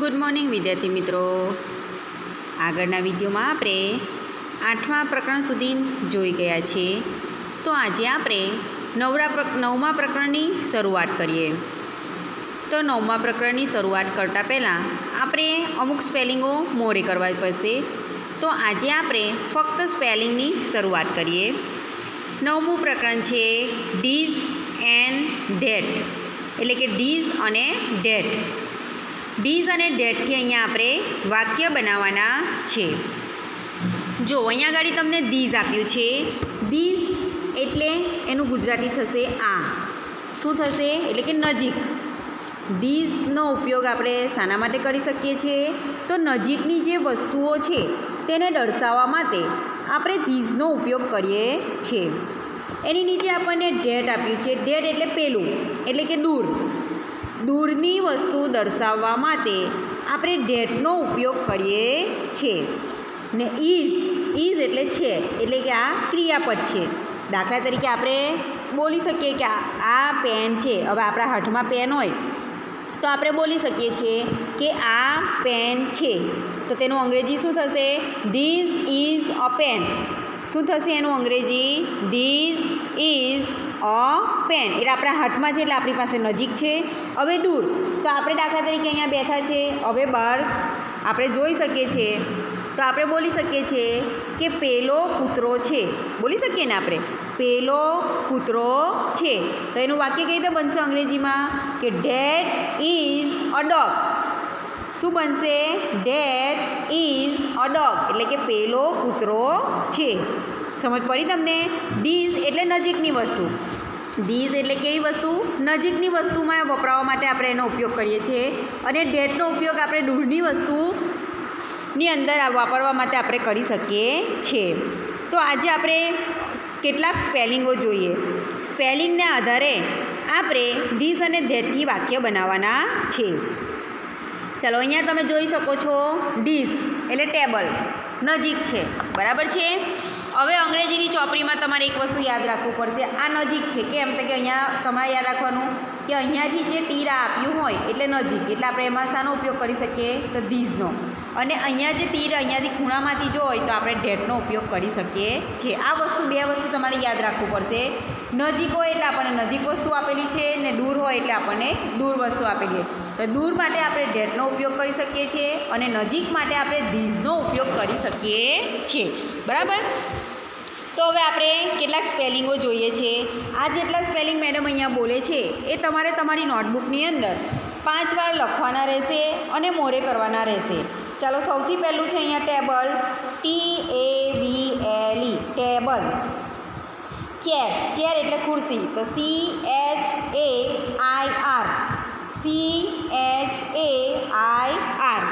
Good morning વિદ્યાર્થી મિત્રો. આગળના વિડીયોમાં આપણે આઠમા પ્રકરણ સુધી જોઈ ગયા છીએ. તો આજે આપણે નવરા નવમા પ્રકરણની શરૂઆત કરીએ. તો નવમા પ્રકરણની શરૂઆત કરતાં પહેલાં આપણે અમુક સ્પેલિંગો મોડે કરવા પડશે. તો આજે આપણે ફક્ત સ્પેલિંગની શરૂઆત કરીએ. નવમું પ્રકરણ છે ડીઝ એન્ડ ધેટ એટલે કે ડીઝ અને ડેટ. ડીઝ અને ડેટથી અહીંયા આપણે વાક્ય બનાવવાના છે. જો, અહીંયા આગળ તમને દીઝ આપ્યું છે. દીઝ એટલે એનું ગુજરાતી થશે આ. શું થશે? એટલે કે નજીક. દીઝનો ઉપયોગ આપણે શાના માટે કરી શકીએ છીએ. તો નજીકની જે વસ્તુઓ છે, તેને દર્શાવવા માટે આપણે ધીઝનો ઉપયોગ કરીએ છીએ. એની નીચે આપણને ડેટ આપ્યું છે. ડેટ એટલે પેલું, એટલે કે દૂર. દૂરની વસ્તુ દર્શાવવા માટે આપણે ડેટનો ઉપયોગ કરીએ છીએ. ને ઇઝ ઇઝ એટલે છે, એટલે કે આ ક્રિયાપદ છે. દાખલા તરીકે આપણે બોલી શકીએ કે આ પેન છે, હવે આપણા હાથમાં પેન હોય, તો આપણે બોલી શકીએ છીએ કે આ પેન છે. તો તેનું અંગ્રેજી શું થશે? This is a pen. શું થશે એનું અંગ્રેજી? This is a, pen. એટલે આપણા હાથમાં છે, એટલે આપણી પાસે નજીક છે. હવે દૂર તો આપણે દાખલા તરીકે અહીંયા બેઠા છે. હવે બહાર આપણે જોઈ શકીએ છીએ. તો આપણે બોલી શકીએ છીએ કે પેલો કૂતરો છે. બોલી શકીએ ને આપણે? પેલો કૂતરો છે. તો એનું વાક્ય કઈ રીતે બનશે અંગ્રેજીમાં? કે ડેટ ઇઝ અ ડોગ. શું બનશે? That is a dog. એટલે કે પેલો કૂતરો છે. સમજ પડી તમને? ડીઝ એટલે નજીકની વસ્તુ. ડીઝ એટલે કેવી વસ્તુ? નજીકની વસ્તુમાં વપરાવા માટે આપણે એનો ઉપયોગ કરીએ છીએ અને ડેટનો ઉપયોગ આપણે દૂરની વસ્તુની અંદર વાપરવા માટે આપણે કરી શકીએ છીએ. તો આજે આપણે કેટલાક સ્પેલિંગો જોઈએ. સ્પેલિંગના આધારે આપણે ડીઝ અને ધેટથી વાક્ય બનાવવાના છે ચાલો અહીંયા તમે જોઈ શકો છો. ડીશ એટલે ટેબલ. નજીક છે. બરાબર છે? હવે અંગ્રેજીની ચોપડીમાં તમારે એક વસ્તુ યાદ રાખવું પડશે. આ નજીક છે, કેમ? તો કે અહીંયા તમારે યાદ રાખવાનું કે અહીંયાથી જે તીર આપ્યું હોય એટલે નજીક, એટલે આપણે એમાં શાનો ઉપયોગ કરી શકીએ? તો ધીઝનો અને અહીંયા જે તીર અહીંયાથી ખૂણામાંથી જો હોય તો આપણે ઢેટનો ઉપયોગ કરી શકીએ છીએ. આ વસ્તુ, બે વસ્તુ તમારે યાદ રાખવું પડશે. નજીક હોય એટલે આપણને નજીક વસ્તુ આપેલી છે ને દૂર હોય એટલે આપણને દૂર વસ્તુ આપેલી તો દૂર માટે આપણે ઢેટનો ઉપયોગ કરી શકીએ છીએ અને નજીક માટે આપણે ધીઝનો ઉપયોગ કરી શકીએ છીએ. બરાબર? તો હવે આપણે કેટલાક સ્પેલિંગો જોઈએ છે. આ જેટલા સ્પેલિંગ મેડમ અહીંયા બોલે છે, એ તમારે તમારી નોટબુકની અંદર પાંચ વાર લખવાના રહેશે અને મોરે કરવાના રહેશે. ચાલો, સૌથી પહેલું છે અહીંયા table. T A B L E table. Chair chair એટલે ખુરશી. તો C H A I R C H A I R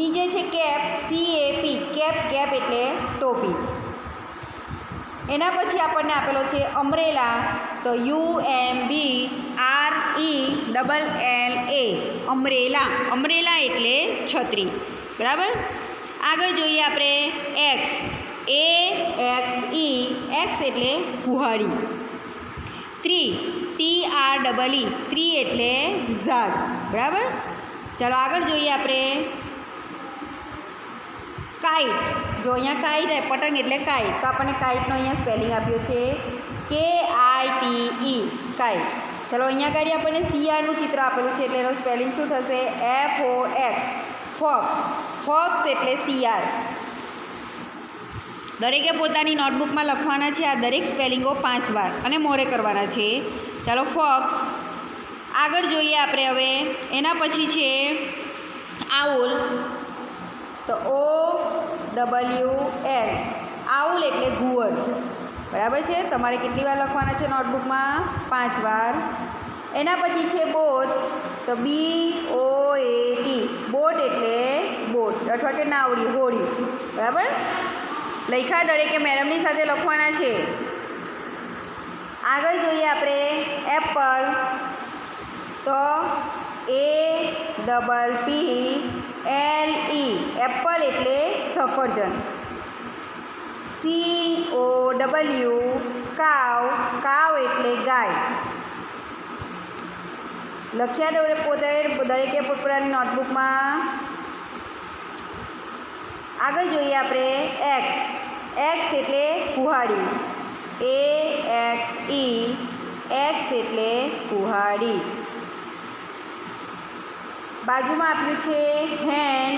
નીચે છે cap C A P cap cap એટલે ટોપી. એના પછી આપણને આપેલો છે અમરેલા, તો U M B R E double L A, umbrella. Umbrella એટલે છત્રી. બરાબર? આગળ જોઈએ આપણે axe. A, X, E. Axe એટલે કુહાડી. ત્રી ટી, આર, ડબલ ઈ. ત્રી એટલે ઝાડ. બરાબર? ચાલો આગળ જોઈએ આપણે કાઇટ. જો અહીંયા કાઈટ પતંગ એટલે કાઈટ તો આપણને કાઇટનો અહીંયા સ્પેલિંગ આપ્યો છે કે આઈ ટી ઈ કાઈટ ચલો અહીંયા આગળ આપણને સીઆરનું ચિત્ર આપેલું છે એટલે એનો સ્પેલિંગ શું થશે? F O X fox fox એટલે સીઆર દરેકે પોતાની નોટબુકમાં લખવાના છે આ દરેક સ્પેલિંગો પાંચ વાર અને મોરે કરવાના છે. ચાલો ફોક્સ આગળ જોઈએ આપણે હવે. એના પછી છે, આઉલ. તો ઓ ડબલ્યુ એલ આઉલ એટલે ઘુવડ. બરાબર છે? તમારે કેટલી વાર લખવાના છે નોટબુકમાં? પાંચ વાર. એના પછી છે બોટ. તો B O A T boat એટલે બોટ. અથવા કે નાવડી, હોડી. બરાબર? લખ્યા દરેકે મેડમની સાથે લખવાના છે. આગળ જોઈએ આપણે એપલ તો A double P L E apple એટલે સફરજન. C O W cow cow એટલે ગાય. લખ્યા દોડે પોતે દરેકે પોતપોતાની નોટબુકમાં આગળ જોઈએ આપણે એક્સ એક્સ એટલે કુહાડી. એ એક્સ ઈ એક્સ એટલે કુહાડી. બાજુમાં આપ્યું છે હેન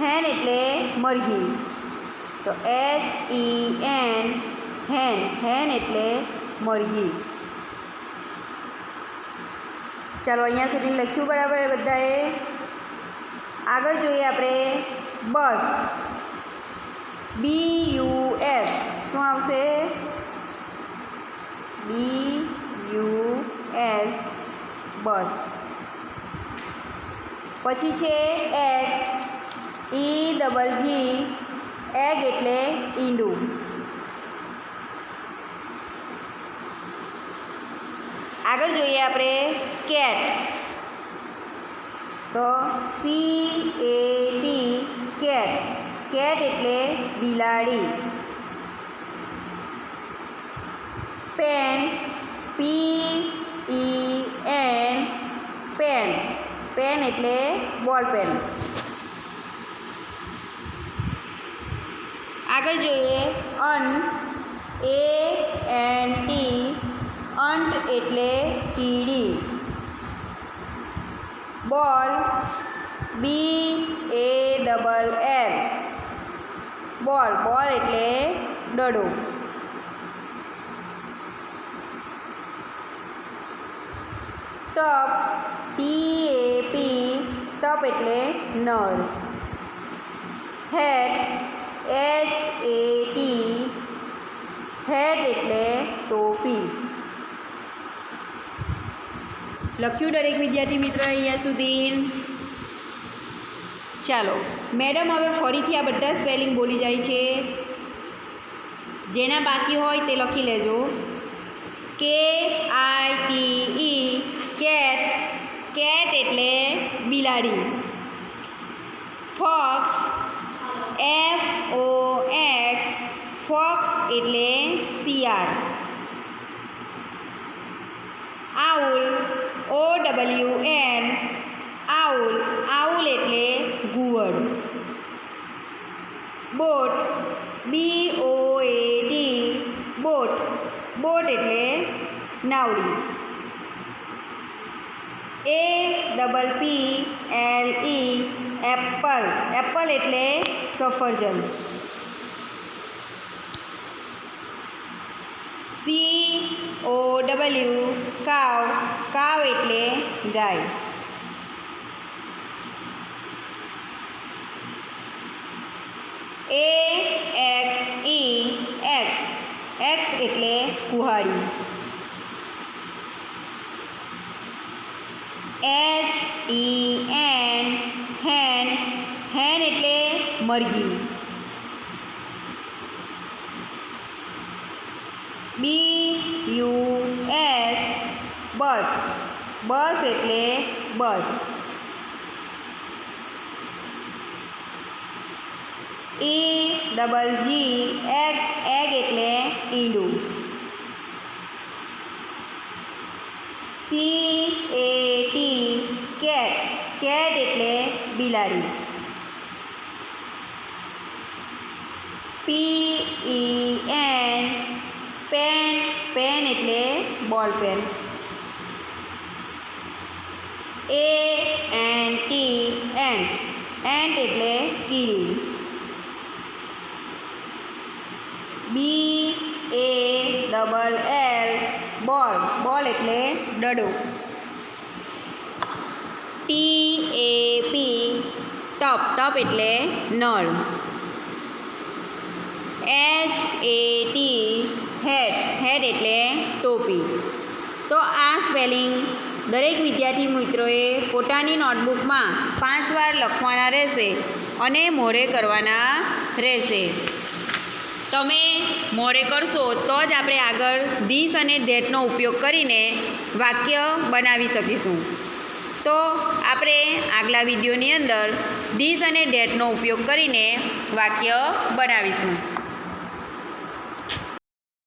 હેન એટલે મરઘી. તો એચ ઈ એન હેન હેન એટલે મરઘી. ચાલો અહીંયા સુધી લખ્યું બરાબર બધાએ. આગળ જોઈએ આપણે બસ. બી યુ એસ શું આવશે? B U S bus. પછી છે egg. E double G egg એટલે ઈંડું. આગળ જોઈએ આપણે કેટ. તો C A T cat. Cat એટલે બિલાડી. પેન. પેન એટલે બોલ પેન. આગળ જોઈએ. અન, એ, એન, ટી. અંટ એટલે કીડી. બોલ, બી, એ, ડબલ, એલ. બોલ બોલ એટલે દડો ટપ, ટી ટપ એટલે નળ. હેડ એચ એ ટી. હેડ એટલે ટોપી. લખ્યું દરેક વિદ્યાર્થી મિત્ર અહીંયા સુધી? ચાલો, મેડમ હવે ફરીથી આ બધા સ્પેલિંગ બોલી જાય છે. જેના બાકી હોય તે લખી લેજો. કે I T E, cat cat એટલે બિલાડી. Fox, F O X, fox એટલે શિયાળ. Owl, O W N, owl owl એટલે ગુવડ. Boat, B O A D, boat. Boat એટલે નાવડી. A double P L E apple apple એટલે સફરજન. C O W cow cow એટલે ગાય. A X E axe axe એટલે કુહાડી H E N હેન હેન એટલે મરઘી બી U S bus. Bus એટલે bus. E double G egg egg એટલે ઈંડું. C A T cat cat એટલે બિલાડી. P E N pen pen એટલે ball pen A N T ant ant એટલે કીડી બી એ ડબલ એલ બોલ બોલ એટલે દડો. ટી એ પી તપ તપ એટલે નળ. એચ એ ટી હેડ હેડ એટલે ટોપી. તો આ સ્પેલિંગ દરેક વિદ્યાર્થી મિત્રોએ પોતાની નોટબુકમાં પાંચ વાર લખવાના રહેશે અને મોઢે કરવાના રહેશે. તમે મોડે કરશો તો જ આપણે આગળ ધીસ અને ધેટનો ઉપયોગ કરીને વાક્ય બનાવી શકીશું. તો આપણે આગલા વિડીયોની અંદર ધીસ અને ડેટનો ઉપયોગ કરીને વાક્ય બનાવીશું.